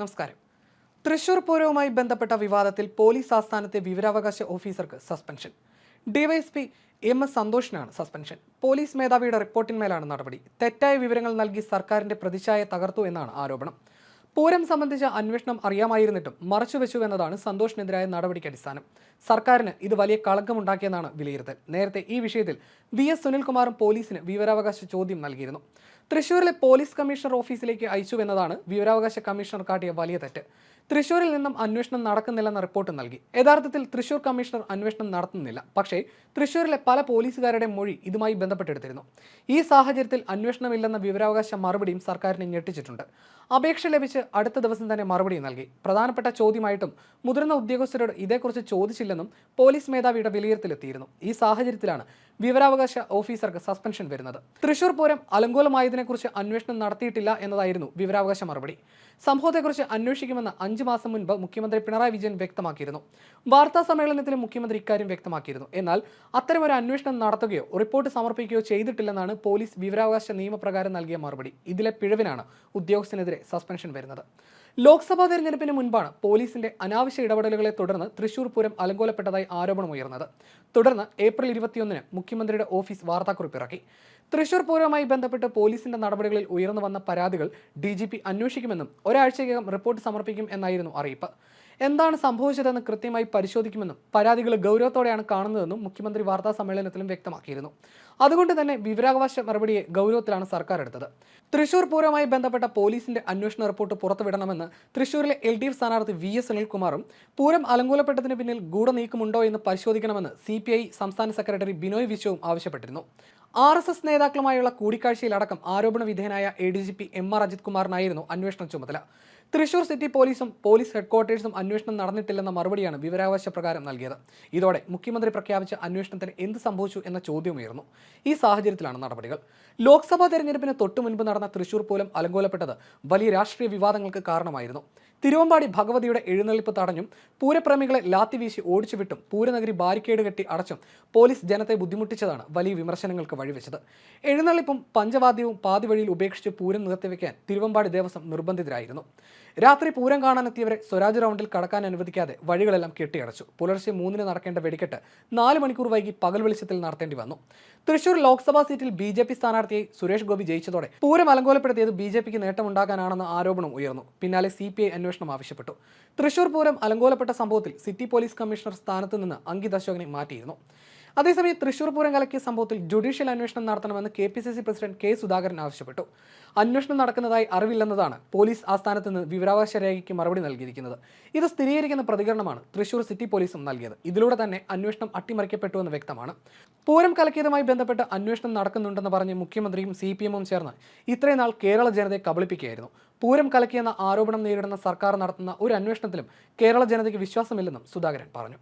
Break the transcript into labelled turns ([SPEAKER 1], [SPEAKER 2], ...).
[SPEAKER 1] നമസ്കാരം. തൃശൂർ പൂരവുമായി ബന്ധപ്പെട്ട വിവാദത്തിൽ പോലീസ് ആസ്ഥാനത്തെ വിവരാവകാശ ഓഫീസർക്ക് സസ്പെൻഷൻ. ഡിവൈഎസ്പി എം എസ് സന്തോഷിനാണ് സസ്പെൻഷൻ. പോലീസ് മേധാവിയുടെ റിപ്പോർട്ടിന്മേലാണ് നടപടി. തെറ്റായ വിവരങ്ങൾ നൽകി സർക്കാരിന്റെ പ്രതിച്ഛായ തകർത്തു എന്നാണ് ആരോപണം. പൂരം സംബന്ധിച്ച അന്വേഷണം അറിയാമായിരുന്നിട്ടും മറച്ചുവെച്ചു എന്നതാണ് സന്തോഷിനെതിരായ നടപടിക്ക് അടിസ്ഥാനം. സർക്കാരിന് ഇത് വലിയ കളങ്കമുണ്ടാക്കിയെന്നാണ് വിലയിരുത്തൽ. നേരത്തെ ഈ വിഷയത്തിൽ വി എസ് സുനിൽകുമാറും പോലീസിന് വിവരാവകാശ ചോദ്യം നൽകിയിരുന്നു. തൃശൂരിലെ പോലീസ് കമ്മീഷണർ ഓഫീസിലേക്ക് അയച്ചുവെന്നതാണ് വിവരാവകാശ കമ്മീഷണർ കാട്ടിയ വലിയ തെറ്റ്. തൃശൂരിൽ നിന്നും അന്വേഷണം നടക്കുന്നില്ലെന്ന റിപ്പോർട്ട് നൽകി. യഥാർത്ഥത്തിൽ തൃശൂർ കമ്മീഷണർ അന്വേഷണം നടത്തുന്നില്ല. പക്ഷേ തൃശൂരിലെ പല പോലീസുകാരുടെ മൊഴി ഇതുമായി ബന്ധപ്പെട്ടെടുത്തിരുന്നു ഈ സാഹചര്യത്തിൽ അന്വേഷണമില്ലെന്ന വിവരാവകാശ മറുപടിയും സർക്കാരിനെ ഞെട്ടിച്ചിട്ടുണ്ട്. അപേക്ഷ ലഭിച്ച് അടുത്ത ദിവസം തന്നെ മറുപടി നൽകി. പ്രധാനപ്പെട്ട ചോദ്യമായിട്ടും മുതിർന്ന ഉദ്യോഗസ്ഥരോട് ഇതേക്കുറിച്ച് ചോദിച്ചില്ലെന്നും പോലീസ് മേധാവിയുടെ വിലയിരുത്തലെത്തിയിരുന്നു. ഈ സാഹചര്യത്തിലാണ് വിവരാവകാശ ഓഫീസർക്ക് സസ്പെൻഷൻ വരുന്നത്. തൃശൂർ പൂരം അലങ്കോലമായതിനെക്കുറിച്ച് അന്വേഷണം നടത്തിയിട്ടില്ല എന്നതായിരുന്നു വിവരാവകാശ മറുപടി. സംഭവത്തെക്കുറിച്ച് അന്വേഷിക്കുമെന്ന് അഞ്ചു മാസം മുൻപ് മുഖ്യമന്ത്രി പിണറായി വിജയൻ വ്യക്തമാക്കിയിരുന്നു. വാർത്താ സമ്മേളനത്തിൽ മുഖ്യമന്ത്രി ഇക്കാര്യം വ്യക്തമാക്കിയിരുന്നു. എന്നാൽ അത്തരമൊരു അന്വേഷണം നടത്തുകയോ റിപ്പോർട്ട് സമർപ്പിക്കുകയോ ചെയ്തിട്ടില്ലെന്നാണ് പോലീസ് വിവരാവകാശ നിയമപ്രകാരം നൽകിയ മറുപടി. ഇതിലെ പിഴവിനാണ് ഉദ്യോഗസ്ഥനെതിരെ സസ്പെൻഷൻ വരുന്നത്. ലോക്സഭാ തെരഞ്ഞെടുപ്പിന് മുൻപാണ് പോലീസിന്റെ അനാവശ്യ ഇടപെടലുകളെ തുടർന്ന് തൃശൂർ പൂരം അലങ്കോലപ്പെട്ടതായി ആരോപണമുയർന്നത്. തുടർന്ന് ഏപ്രിൽ ഇരുപത്തിയൊന്നിന് മുഖ്യമന്ത്രിയുടെ ഓഫീസ് വാർത്താക്കുറിപ്പ് ഇറക്കി തൃശൂർ പൂരവുമായി ബന്ധപ്പെട്ട് പോലീസിന്റെ നടപടികളിൽ ഉയർന്നു വന്ന പരാതികൾ ഡി ജി പി അന്വേഷിക്കുമെന്നും ഒരാഴ്ചയ്ക്കകം റിപ്പോർട്ട് സമർപ്പിക്കും എന്നായിരുന്നു അറിയിപ്പ്. എന്താണ് സംഭവിച്ചതെന്ന് കൃത്യമായി പരിശോധിക്കുമെന്നും പരാതികൾ ഗൗരവത്തോടെയാണ് കാണുന്നതെന്നും മുഖ്യമന്ത്രി വാർത്താ സമ്മേളനത്തിലും വ്യക്തമാക്കിയിരുന്നു. അതുകൊണ്ട് തന്നെ വിവരാവകാശ മറുപടിയെ ഗൗരവത്തിലാണ് സർക്കാർ എടുത്തത്. തൃശൂർ പൂരവുമായി ബന്ധപ്പെട്ട പോലീസിന്റെ അന്വേഷണ റിപ്പോർട്ട് പുറത്തുവിടണമെന്ന് തൃശൂരിലെ എൽ ഡി എഫ് സ്ഥാനാർത്ഥി വി എസ് സുനിൽകുമാറും പൂരം അലങ്കൂലപ്പെട്ടതിന് പിന്നിൽ ഗൂഢനീക്കമുണ്ടോ എന്ന് പരിശോധിക്കണമെന്ന് സി പി ഐ സംസ്ഥാന സെക്രട്ടറി ബിനോയ് വിശ്വവും ആവശ്യപ്പെട്ടിരുന്നു. ആർ എസ് എസ് നേതാക്കളുമായുള്ള കൂടിക്കാഴ്ചയിലടക്കം ആരോപണ വിധേയനായ A D G P M R Ajith കുമാറിനായിരുന്നു അന്വേഷണ ചുമതല. തൃശൂർ സിറ്റി പോലീസും പോലീസ് ഹെഡ്ക്വാർട്ടേഴ്സും അന്വേഷണം നടന്നിട്ടില്ലെന്ന മറുപടിയാണ് വിവരാവകാശ പ്രകാരം നൽകിയത്. ഇതോടെ മുഖ്യമന്ത്രി പ്രഖ്യാപിച്ച അന്വേഷണത്തിന് എന്ത് സംഭവിച്ചു എന്ന ചോദ്യമുയർന്നു. ഈ സാഹചര്യത്തിലാണ് നടപടികൾ. ലോക്സഭാ തെരഞ്ഞെടുപ്പിന് തൊട്ടു മുൻപ് നടന്ന തൃശൂർ പോലും അലങ്കോലപ്പെട്ടത് വലിയ രാഷ്ട്രീയ വിവാദങ്ങൾക്ക് കാരണമായിരുന്നു. തിരുവമ്പാടി ഭഗവതിയുടെ എഴുന്നള്ളിപ്പ് തടഞ്ഞും പൂരപ്രേമികളെ ലാത്തിവീശി ഓടിച്ചുവിട്ടും പൂരനഗരി ബാരിക്കേഡ് കെട്ടി അടച്ചും പോലീസ് ജനത്തെ ബുദ്ധിമുട്ടിച്ചതാണ് വലിയ വിമർശനങ്ങൾക്ക് വഴിവെച്ചത്. എഴുന്നള്ളിപ്പും പഞ്ചവാദ്യവും പാതിവഴിയിൽ ഉപേക്ഷിച്ച് പൂരം നിർത്തിവെക്കാൻ തിരുവമ്പാടി ദേവസ്വം നിർബന്ധിതരായിരുന്നു. രാത്രി പൂരം കാണാനെത്തിയവരെ സ്വരാജ് റൗണ്ടിൽ കടക്കാൻ അനുവദിക്കാതെ വഴികളെല്ലാം കെട്ടിയടച്ചു. പുലർച്ചെ മൂന്നിന് നടക്കേണ്ട വെടിക്കെട്ട് നാല് മണിക്കൂർ വൈകി പകൽ വെളിച്ചത്തിൽ നടത്തേണ്ടി വന്നു. തൃശൂർ ലോക്സഭാ സീറ്റിൽ ബി ജെ പി സ്ഥാനാർത്ഥിയായി സുരേഷ് ഗോപി ജയിച്ചതോടെ പൂരം അലങ്കോലപ്പെടുത്തിയത് ബി ജെ പിക്ക് നേട്ടമുണ്ടാക്കാനാണെന്ന ആരോപണം ഉയർന്നു. പിന്നാലെ സി പി ഐ അന്വേഷണം ആവശ്യപ്പെട്ടു. തൃശൂർ പൂരം അലങ്കോലപ്പെട്ട സംഭവത്തിൽ സിറ്റി പോലീസ് കമ്മീഷണർ സ്ഥാനത്ത് നിന്ന് അങ്കിത് അശോകനെ മാറ്റിയിരുന്നു. അതേസമയം തൃശൂർ പൂരം കലക്കിയ സംഭവത്തിൽ ജുഡീഷ്യൽ അന്വേഷണം നടത്തണമെന്ന് K P C C president K Sudhakaran ആവശ്യപ്പെട്ടു. അന്വേഷണം നടക്കുന്നതായി അറിവില്ലെന്നതാണ് പോലീസ് ആസ്ഥാനത്ത് നിന്ന് വിവരാവകാശ രേഖയ്ക്ക് മറുപടി നൽകിയിരിക്കുന്നത്. ഇത് സ്ഥിരീകരിക്കുന്ന പ്രതികരണമാണ് തൃശൂർ സിറ്റി പോലീസും നൽകിയത്. ഇതിലൂടെ തന്നെ അന്വേഷണം അട്ടിമറിക്കപ്പെട്ടുവെന്ന് വ്യക്തമാണ്. പൂരം കലക്കിയതുമായി ബന്ധപ്പെട്ട് അന്വേഷണം നടക്കുന്നുണ്ടെന്ന് പറഞ്ഞ് മുഖ്യമന്ത്രിയും സി പി എമ്മും ചേർന്ന് ഇത്രയും നാൾ കേരള ജനതയെ കബളിപ്പിക്കുകയായിരുന്നു. പൂരം കലക്കിയെന്ന ആരോപണം നേരിടുന്ന സർക്കാർ നടത്തുന്ന ഒരു അന്വേഷണത്തിലും കേരള ജനതയ്ക്ക് വിശ്വാസമില്ലെന്നും സുധാകരൻ പറഞ്ഞു.